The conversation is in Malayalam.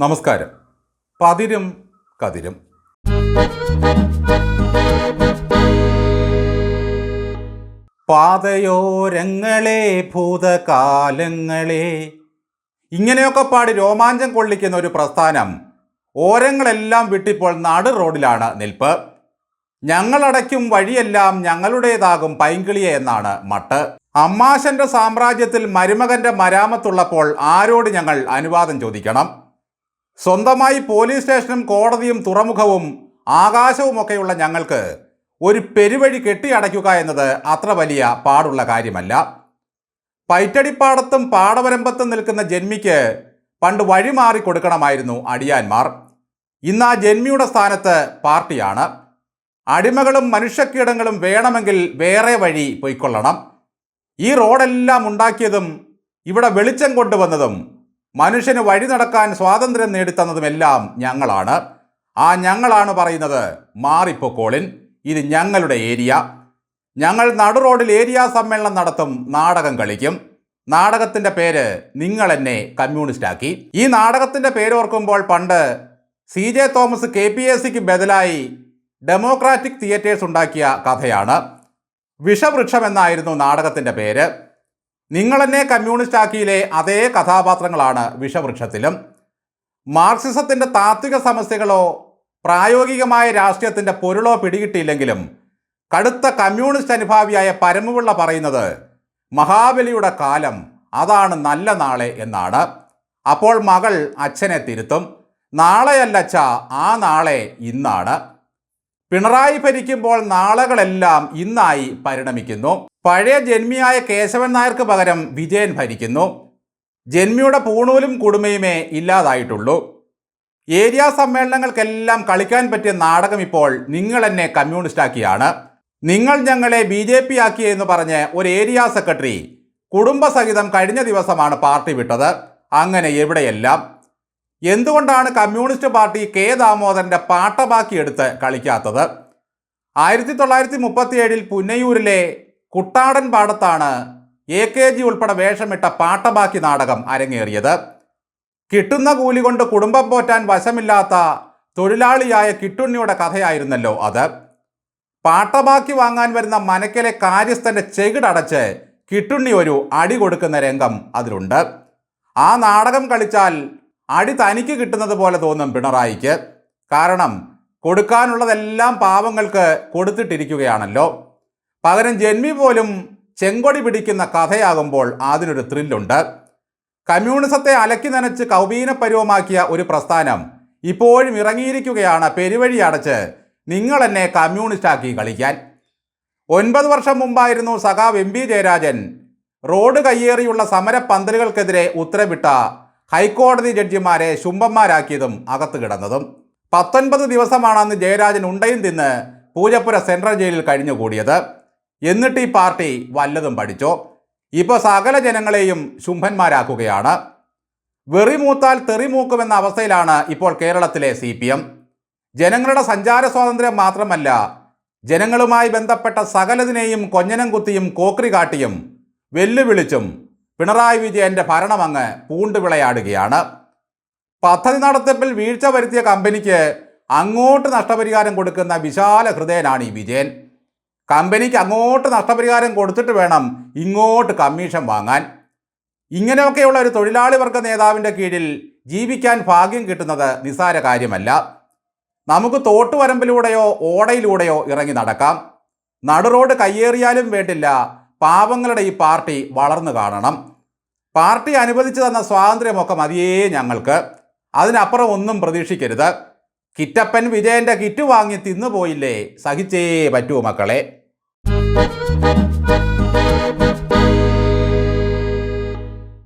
നമസ്കാരം. പതിരും കതിരും. പാതയോരങ്ങളെ ഭൂതകാലങ്ങളെ. ഇങ്ങനെയൊക്കെ പാടി രോമാഞ്ചം കൊള്ളിക്കുന്ന ഒരു പ്രസ്ഥാനം ഓരങ്ങളെല്ലാം വിട്ടിപ്പോൾ നാട് റോഡിലാണ് നിൽപ്പ്. ഞങ്ങളടയ്ക്കും വഴിയെല്ലാം ഞങ്ങളുടേതാകും പൈങ്കിളിയ എന്നാണ് മട്ട്. അമ്മാശന്റെ സാമ്രാജ്യത്തിൽ മരുമകന്റെ മരാമത്തുള്ളപ്പോൾ ആരോട് ഞങ്ങൾ അനുവാദം ചോദിക്കണം? സ്വന്തമായി പോലീസ് സ്റ്റേഷനും കോടതിയും തുറമുഖവും ആകാശവുമൊക്കെയുള്ള ഞങ്ങൾക്ക് ഒരു പെരുവഴി കെട്ടിയടയ്ക്കുക എന്നത് അത്ര വലിയ പാടുള്ള കാര്യമല്ല. പൈറ്റടിപ്പാടത്തും പാടവരമ്പത്തും നിൽക്കുന്ന ജന്മിക്ക് പണ്ട് വഴി മാറി കൊടുക്കണമായിരുന്നു അടിയാന്മാർ. ഇന്ന് ആ ജന്മിയുടെ സ്ഥാനത്ത് പാർട്ടിയാണ്. അടിമകളും മനുഷ്യക്കീടങ്ങളും വേണമെങ്കിൽ വേറെ വഴി പൊയ്ക്കൊള്ളണം. ഈ റോഡെല്ലാം ഉണ്ടാക്കിയതും ഇവിടെ വെളിച്ചം കൊണ്ടുവന്നതും മനുഷ്യന് വഴി നടക്കാൻ സ്വാതന്ത്ര്യം നേടിത്തന്നതുമെല്ലാം ഞങ്ങളാണ്. ആ ഞങ്ങളാണ് പറയുന്നത് മാറിപ്പൊക്കോളിൻ ഇത് ഞങ്ങളുടെ ഏരിയ. ഞങ്ങൾ നടു റോഡിൽ ഏരിയ സമ്മേളനം നടത്തും നാടകം കളിക്കും. നാടകത്തിന്റെ പേര് നിങ്ങൾ എന്നെ കമ്മ്യൂണിസ്റ്റാക്കി ഈ നാടകത്തിന്റെ പേരോർക്കുമ്പോൾ പണ്ട് C J Thomas K P S സിക്ക് ബദലായി ഡെമോക്രാറ്റിക് തിയേറ്റേഴ്സ് ഉണ്ടാക്കിയ കഥയാണ്. വിഷവൃക്ഷം എന്നായിരുന്നു നാടകത്തിന്റെ പേര്. നിങ്ങളെന്നെ കമ്മ്യൂണിസ്റ്റാക്കിയിലെ അതേ കഥാപാത്രങ്ങളാണ് വിഷവൃക്ഷത്തിലും. മാർക്സിസത്തിന്റെ താത്വിക സമസ്യകളോ പ്രായോഗികമായ രാഷ്ട്രീയത്തിന്റെ പൊരുളോ പിടികിട്ടിയില്ലെങ്കിലും കടുത്ത കമ്മ്യൂണിസ്റ്റ് അനുഭാവിയായ പരമപിള്ള പറയുന്നത് മഹാബലിയുടെ കാലം അതാണ് നല്ല നാളെ എന്നാണ്. അപ്പോൾ മകൾ അച്ഛനെ തിരുത്തും. നാളെയല്ലച്ച ആ നാളെ ഇന്നാണ്. പിണറായി ഭരിക്കുമ്പോൾ നാളകളെല്ലാം ഇന്നായി പരിണമിക്കുന്നു. പഴയ ജന്മിയായ കേശവൻ നായർക്ക് പകരം വിജയൻ ഭരിക്കുന്നു. ജന്മിയുടെ പൂണൂലും കുടുമയുമേ ഇല്ലാതായിട്ടുള്ളൂ. ഏരിയ സമ്മേളനങ്ങൾക്കെല്ലാം കളിക്കാൻ പറ്റിയ നാടകം ഇപ്പോൾ നിങ്ങൾ എന്നെ കമ്മ്യൂണിസ്റ്റാക്കിയാണ്. നിങ്ങൾ ഞങ്ങളെ ബി ജെ പി ആക്കിയെന്ന് പറഞ്ഞ് ഒരു ഏരിയ സെക്രട്ടറി കുടുംബസഹിതം കഴിഞ്ഞ ദിവസമാണ് പാർട്ടി വിട്ടത്. അങ്ങനെ എവിടെയെല്ലാം? എന്തുകൊണ്ടാണ് കമ്മ്യൂണിസ്റ്റ് പാർട്ടി കെ ദാമോദരന്റെ പാട്ടബാക്കി എടുത്ത് കളിക്കാത്തത്? ആയിരത്തി തൊള്ളായിരത്തി മുപ്പത്തിയേഴിൽ പുന്നയൂരിലെ കുട്ടാടൻ പാടത്താണ് എ കെ ജി ഉൾപ്പെടെ വേഷമിട്ട പാട്ടബാക്കി നാടകം അരങ്ങേറിയത്. കിട്ടുന്ന കൂലി കൊണ്ട് കുടുംബം പോറ്റാൻ വശമില്ലാത്ത തൊഴിലാളിയായ കിട്ടുണ്ണിയുടെ കഥയായിരുന്നല്ലോ അത്. പാട്ടബാക്കി വാങ്ങാൻ വരുന്ന മനക്കലെ കാര്യസ്ഥന്റെ ചെകിടടച്ച് കിട്ടുണ്ണി ഒരു അടി കൊടുക്കുന്ന രംഗം അതിലുണ്ട്. ആ നാടകം കളിച്ചാൽ അടി തനിക്ക് കിട്ടുന്നത് പോലെ തോന്നും പിണറായിക്ക്. കാരണം കൊടുക്കാനുള്ളതെല്ലാം പാവങ്ങൾക്ക് കൊടുത്തിട്ടിരിക്കുകയാണല്ലോ. പകരം ജന്മി പോലും ചെങ്കൊടി പിടിക്കുന്ന കഥയാകുമ്പോൾ അതിനൊരു ത്രില്ലുണ്ട് കമ്മ്യൂണിസത്തെ അലക്കി നനച്ച് കൗബീനപരുവമാക്കിയ ഒരു പ്രസ്ഥാനം ഇപ്പോഴും ഇറങ്ങിയിരിക്കുകയാണ്. പെരുവഴി അടച്ച് നിങ്ങൾ എന്നെ കമ്മ്യൂണിസ്റ്റാക്കി കളിക്കാൻ. ഒൻപത് വർഷം മുമ്പായിരുന്നു സഖാവ് എം പി ജയരാജൻ റോഡ് കയ്യേറിയുള്ള സമരപ്പന്തലുകൾക്കെതിരെ ഉത്തരവിട്ട ഹൈക്കോടതി ജഡ്ജിമാരെ ശുംഭന്മാരാക്കിയതും അകത്തു കിടന്നതും. പത്തൊൻപത് ദിവസമാണെന്ന് ജയരാജൻ ഉണ്ടയും തിന്ന് പൂജപ്പുര സെൻട്രൽ ജയിലിൽ കഴിഞ്ഞുകൂടിയത്. എന്നിട്ട് ഈ പാർട്ടി വല്ലതും പഠിച്ചോ? ഇപ്പോൾ സകല ജനങ്ങളെയും ശുംഭന്മാരാക്കുകയാണ്. വെറിമൂത്താൽ തെറിമൂക്കുമെന്ന അവസ്ഥയിലാണ് ഇപ്പോൾ കേരളത്തിലെ സി പി എം. ജനങ്ങളുടെ സഞ്ചാര സ്വാതന്ത്ര്യം മാത്രമല്ല ജനങ്ങളുമായി ബന്ധപ്പെട്ട സകലതിനെയും കൊഞ്ഞനം കുത്തിയും കോക്രി കാട്ടിയും വെല്ലുവിളിച്ചും പിണറായി വിജയന്റെ അങ്ങ് പൂണ്ടുവിളയാടുകയാണ്. പദ്ധതി നടത്തിപ്പിൽ വീഴ്ച വരുത്തിയ കമ്പനിക്ക് അങ്ങോട്ട് നഷ്ടപരിഹാരം കൊടുക്കുന്ന വിശാല ഹൃദയനാണ് ഈ വിജയൻ. കമ്പനിക്ക് അങ്ങോട്ട് നഷ്ടപരിഹാരം കൊടുത്തിട്ട് വേണം ഇങ്ങോട്ട് കമ്മീഷൻ വാങ്ങാൻ. ഇങ്ങനെയൊക്കെയുള്ള ഒരു തൊഴിലാളി വർഗ നേതാവിന്റെ കീഴിൽ ജീവിക്കാൻ ഭാഗ്യം കിട്ടുന്നത് നിസ്സാര കാര്യമല്ല. നമുക്ക് തോട്ടുവരമ്പിലൂടെയോ ഓടയിലൂടെയോ ഇറങ്ങി നടക്കാം. നടുറോഡ് കയ്യേറിയാലും വേണ്ടില്ല പാവങ്ങളുടെ ഈ പാർട്ടി വളർന്നു കാണണം. പാർട്ടി അനുവദിച്ചു തന്ന സ്വാതന്ത്ര്യമൊക്കെ മതിയേ ഞങ്ങൾക്ക്. അതിനപ്പുറം ഒന്നും പ്രതീക്ഷിക്കരുത്. കിറ്റപ്പൻ വിജയന്റെ കിറ്റ് വാങ്ങി തിന്നുപോയില്ലേ? സഹിച്ചേ പറ്റൂ മക്കളെ.